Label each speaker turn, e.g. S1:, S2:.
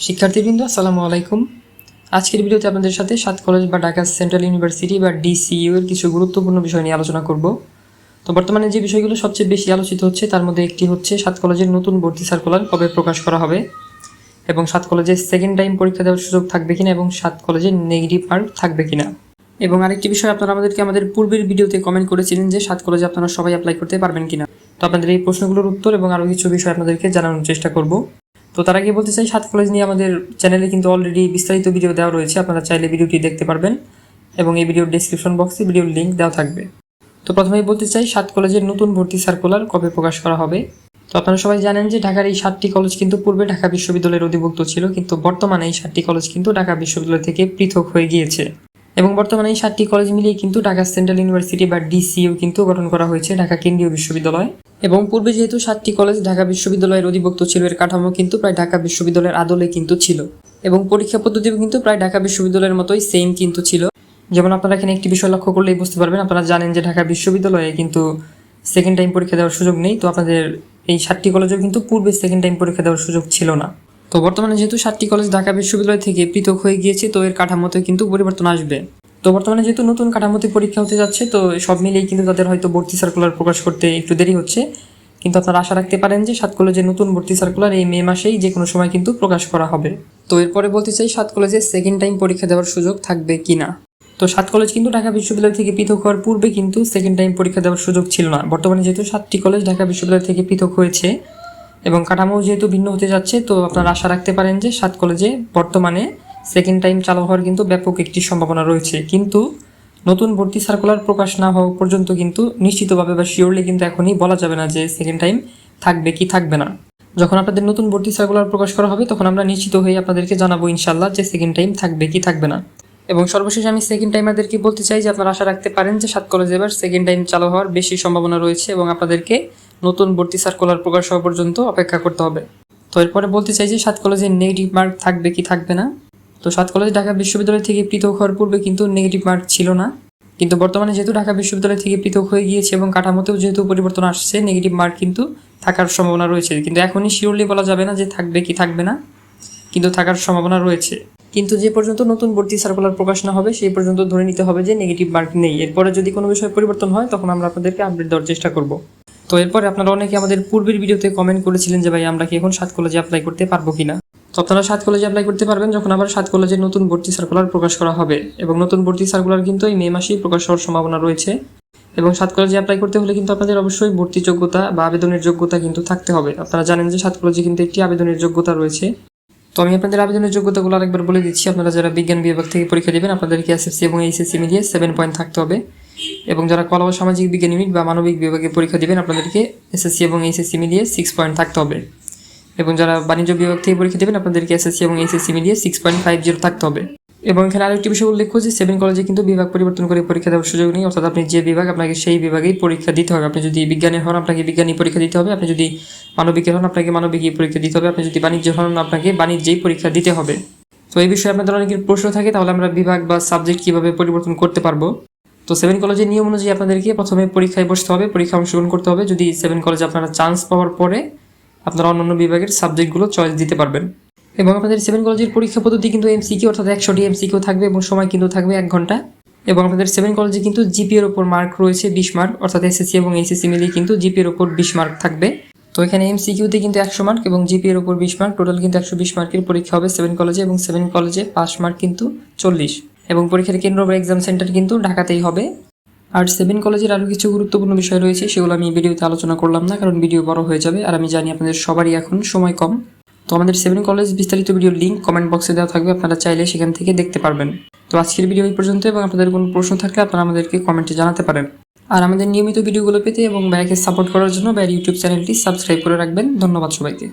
S1: শিক্ষার্থীবৃন্দ, আসসালামু আলাইকুম। আজকের ভিডিওতে আপনাদের সাথে সাত কলেজ বা ঢাকা সেন্ট্রাল ইউনিভার্সিটি বা ডিসিইউ এর কিছু গুরুত্বপূর্ণ বিষয় নিয়ে আলোচনা করব। তো বর্তমানে যে বিষয়গুলো সবচেয়ে বেশি আলোচিত হচ্ছে, তার মধ্যে একটি হচ্ছে সাত কলেজের নতুন ভর্তি সার্কুলার কবে প্রকাশ করা হবে এবং সাত কলেজে সেকেন্ড টাইম পরীক্ষা দেওয়ার সুযোগ থাকবে কিনা এবং সাত কলেজে নেগেটিভ মার্ক থাকবে কিনা। এবং আরেকটি বিষয় আপনারা আমাদেরকে আমাদের পূর্বের ভিডিওতে কমেন্ট করেছিলেন যে সাত কলেজে আপনারা সবাই অ্যাপ্লাই করতে পারবেন কিনা। তো আপনাদের এই প্রশ্নগুলোর উত্তর এবং আরও কিছু বিষয় আপনাদেরকে জানানোর চেষ্টা করব। তো তার আগে বলতে চাই, সাত কলেজ নিয়ে আমাদের চ্যানেলে কিন্তু অলরেডি বিস্তারিত ভিডিও দেওয়া রয়েছে, আপনারা চাইলে ভিডিওটি দেখতে পারবেন এবং এই ভিডিওর ডিসক্রিপশন বক্সে ভিডিওর লিঙ্ক দেওয়া থাকবে। তো প্রথমেই বলতে চাই, সাত কলেজের নতুন ভর্তি সার্কুলার কবে প্রকাশ করা হবে? তো আপনারা সবাই জানেন যে ঢাকার এই সাতটি কলেজ কিন্তু পূর্বে ঢাকা বিশ্ববিদ্যালয়ের অধিভুক্ত ছিল, কিন্তু বর্তমানে এই সাতটি কলেজ কিন্তু ঢাকা বিশ্ববিদ্যালয় থেকে পৃথক হয়ে গিয়েছে। এবং বর্তমানে এই সাতটি কলেজ মিলিয়ে কিন্তু ঢাকা সেন্ট্রাল ইউনিভার্সিটি বা ডিসিইউ কিন্তু গঠন করা হয়েছে ঢাকা কেন্দ্রীয় বিশ্ববিদ্যালয়। এবং পূর্বে যেহেতু সাতটি কলেজ ঢাকা বিশ্ববিদ্যালয়ের অধিভুক্ত ছিল, এর কাঠামো কিন্তু প্রায় ঢাকা বিশ্ববিদ্যালয়ের আদলে কিন্তু ছিল। এবং পরীক্ষা পদ্ধতিও কিন্তু প্রায় ঢাকা বিশ্ববিদ্যালয়ের মতোই সেম কিন্তু ছিল। যেমন আপনারা এখানে একটি বিষয় লক্ষ্য করলেই বুঝতে পারবেন, আপনারা জানেন যে ঢাকা বিশ্ববিদ্যালয়ে কিন্তু সেকেন্ড টাইম পরীক্ষা দেওয়ার সুযোগ নেই। তো আপনাদের এই সাতটি কলেজেও কিন্তু পূর্বে সেকেন্ড টাইম পরীক্ষা দেওয়ার সুযোগ ছিল না। তো বর্তমানে যেহেতু সাতটি কলেজ ঢাকা বিশ্ববিদ্যালয় থেকে পৃথক হয়ে গিয়েছে, তো এর কাঠামোতে কিন্তু পরিবর্তন আসবে। তো বর্তমানে যেহেতু নতুন কাঠামোতে পরীক্ষা হতে যাচ্ছে, তো সব মিলিয়ে কিন্তু তাদের হয়তো ভর্তি সার্কুলার প্রকাশ করতে একটু দেরি হচ্ছে। কিন্তু আপনারা আশা রাখতে পারেন যে সাত কলেজের নতুন ভর্তি সার্কুলার এই মে মাসেই যে কোনো সময় কিন্তু প্রকাশ করা হবে। তো এরপরে বলতে চাই, সাত কলেজে সেকেন্ড টাইম পরীক্ষা দেওয়ার সুযোগ থাকবে কিনা? তো সাত কলেজ কিন্তু ঢাকা বিশ্ববিদ্যালয় থেকে পৃথক হওয়ার পূর্বে কিন্তু সেকেন্ড টাইম পরীক্ষা দেওয়ার সুযোগ ছিল না। বর্তমানে যেহেতু সাতটি কলেজ ঢাকা বিশ্ববিদ্যালয় থেকে পৃথক হয়েছে এবং কাঠামো যেহেতু ভিন্ন হতে যাচ্ছে, তো আপনারা আশা রাখতে পারেন যে সাত কলেজে বর্তমানে সেকেন্ড টাইম চালু হওয়ার কিন্তু ব্যাপক একটি সম্ভাবনা রয়েছে। কিন্তু নতুন ভর্তি সার্কুলার প্রকাশ না হওয়া পর্যন্ত কিন্তু নিশ্চিতভাবে বা শিওরলি কিন্তু এখনই বলা যাবে না যে সেকেন্ড টাইম থাকবে কি থাকবে না। যখন আপনাদের নতুন ভর্তি সার্কুলার প্রকাশ করা হবে, তখন আমরা নিশ্চিত হয়ে আপনাদেরকে জানাব ইনশাল্লাহ যে সেকেন্ড টাইম থাকবে কি থাকবে না। এবং সর্বশেষ আমি সেকেন্ড টাইমারদেরকে বলতে চাই যে আপনারা আশা রাখতে পারেন যে সাত কলেজে এবার সেকেন্ড টাইম চালু হওয়ার বেশি সম্ভাবনা রয়েছে এবং আপনাদেরকে নতুন ভর্তি সার্কুলার প্রকাশ হওয়া পর্যন্ত অপেক্ষা করতে হবে। তো এরপরে বলতে চাই যে সাত কলেজে নেগেটিভ মার্ক থাকবে কি থাকবে না? তো সাত কলেজ ঢাকা বিশ্ববিদ্যালয় থেকে পৃথক হওয়ার পূর্বে কিন্তু নেগেটিভ মার্ক ছিল না। কিন্তু বর্তমানে যেহেতু ঢাকা বিশ্ববিদ্যালয় থেকে পৃথক হয়ে গিয়েছে এবং কাঠামোতেও যেহেতু পরিবর্তন আসছে নেগেটিভ মার্ক কিন্তু থাকার সম্ভাবনা রয়েছে। কিন্তু এখনই শিওরলি বলা যাবে না যে থাকবে কি থাকবে না, কিন্তু থাকার সম্ভাবনা রয়েছে। কিন্তু যে পর্যন্ত নতুন ভর্তি সার্কুলার প্রকাশ না হবে, সেই পর্যন্ত ধরে নিতে হবে যে নেগেটিভ মার্ক নেই। এরপরে যদি কোনো বিষয়ে পরিবর্তন হয়, তখন আমরা আপনাদেরকে আপডেট দেওয়ার চেষ্টা করব। তো এরপরে আপনারা অনেকে আমাদের পূর্বের ভিডিওতে কমেন্ট করেছিলেন যে, ভাই, আমরা কি এখন সাত কলেজে অ্যাপ্লাই করতে পারব কিনা? তো আপনারা সাত কলেজে অ্যাপ্লাই করতে পারবেন যখন আবার সাত কলেজে নতুন ভর্তি সার্কুলার প্রকাশ করা হবে এবং নতুন ভর্তি সার্কুলার কিন্তু এই মে মাসেই প্রকাশ হওয়ার সম্ভাবনা রয়েছে এবং সাত কলেজে অ্যাপ্লাই করতে হলে কিন্তু আপনাদের অবশ্যই ভর্তি যোগ্যতা বা আবেদনের যোগ্যতা কিন্তু থাকতে হবে। আপনারা জানেন যে সাত কলেজে কিন্তু একটি আবেদনের যোগ্যতা রয়েছে। তো আমি আপনাদের আবেদনের যোগ্যতাগুলো আরেকবার বলে দিচ্ছি। আপনারা যারা বিজ্ঞান বিভাগ থেকে পরীক্ষা দেবেন আপনাদেরকে এসএসসি এবং এইচএসসি মিলিয়ে সেভেন পয়েন্ট থাকতে হবে। এবং যারা কলা ও সামাজিক বিজ্ঞান ইউনিট বা মানবিক বিভাগে পরীক্ষা দেবেন, আপনাদেরকে এসএসসি এবং এইচএসসি মিলিয়ে সিক্স পয়েন্ট থাকতে হবে। এবং যারা বাণিজ্য বিভাগ থেকে পরীক্ষা দেবেন, আপনাদেরকে এসএসসি এবং এইচএসসি মিলিয়ে সিক্স পয়েন্ট ফাইভ জিরো থাকতে হবে। এবং এখানে আরেকটি বিষয় উল্লেখ যে সেভেন কলেজে কিন্তু বিভাগ পরিবর্তন করে পরীক্ষা দেওয়ার সুযোগ নেই, অর্থাৎ আপনি যে বিভাগ, আপনাকে সেই বিভাগেই পরীক্ষা দিতে হবে। আপনি যদি বিজ্ঞানের হন, আপনাকে বিজ্ঞানী পরীক্ষা দিতে হবে। আপনি যদি মানবিকের হন, আপনাকে মানবিকই পরীক্ষা দিতে হবে। আপনি যদি বাণিজ্য হন, আপনাকে বাণিজ্যেই পরীক্ষা দিতে হবে। তো এই বিষয়ে আপনাদের অনেকের প্রশ্ন থাকে, তাহলে আমরা বিভাগ বা সাবজেক্ট কীভাবে পরিবর্তন করতে পারব? তো সেভেন কলেজের নিয়ম অনুযায়ী আপনাদেরকে প্রথমে পরীক্ষায় বসতে হবে, পরীক্ষা অংশগ্রহণ করতে হবে। যদি সেভেন কলেজে আপনারা চান্স পাওয়ার পরে আপনারা অন্যান্য বিভাগের সাবজেক্টগুলো চয়েস দিতে পারবেন। এবং আপনাদের সেভেন কলেজের পরীক্ষা পদ্ধতি কিন্তু এমসিকিউ অর্থাৎ একশোটি এমসিকিউ থাকবে এবং সময় কিন্তু থাকবে এক ঘণ্টা। এবং আপনাদের সেভেন কলেজে কিন্তু জিপিএর ওপর মার্ক রয়েছে বিশ মার্ক অর্থাৎ এসএসসি এবং এইচএসসি মিলিয়ে কিন্তু জিপিএর ওপর বিশ মার্ক থাকবে। তো এখানে এমসিকিউতে কিন্তু একশো মার্ক এবং জিপিএর ওপর বিশ মার্ক টোটাল কিন্তু একশো বিশ মার্কের পরীক্ষা হবে সেভেন কলেজে এবং সেভেন কলেজে পাস মার্ক কিন্তু চল্লিশ। এবং পরীক্ষার কেন্দ্র বা এক্সাম সেন্টার কিন্তু ঢাকাতেই হবে। আর সেভেন কলেজের আরও কিছু গুরুত্বপূর্ণ বিষয় রয়েছে, সেগুলো আমি ভিডিওতে আলোচনা করলাম না, কারণ ভিডিও বড় হয়ে যাবে আর আমি জানি আপনাদের সবারই এখন সময় কম। তো আমাদের সেভেন কলেজ বিস্তারিত ভিডিও লিঙ্ক কমেন্ট বক্সে দেওয়া থাকবে, আপনারা চাইলে সেখান থেকে দেখতে পারবেন। তো আজকের ভিডিও এই পর্যন্ত, এবং আপনাদের কোনো প্রশ্ন থাকলে আপনারা আমাদেরকে কমেন্টে জানাতে পারেন। আর আমাদের নিয়মিত ভিডিওগুলো পেতে এবং ব্যাকে সাপোর্ট করার জন্য ব্যার ইউটিউব চ্যানেলটি সাবস্ক্রাইব করে রাখবেন। ধন্যবাদ সবাইকে।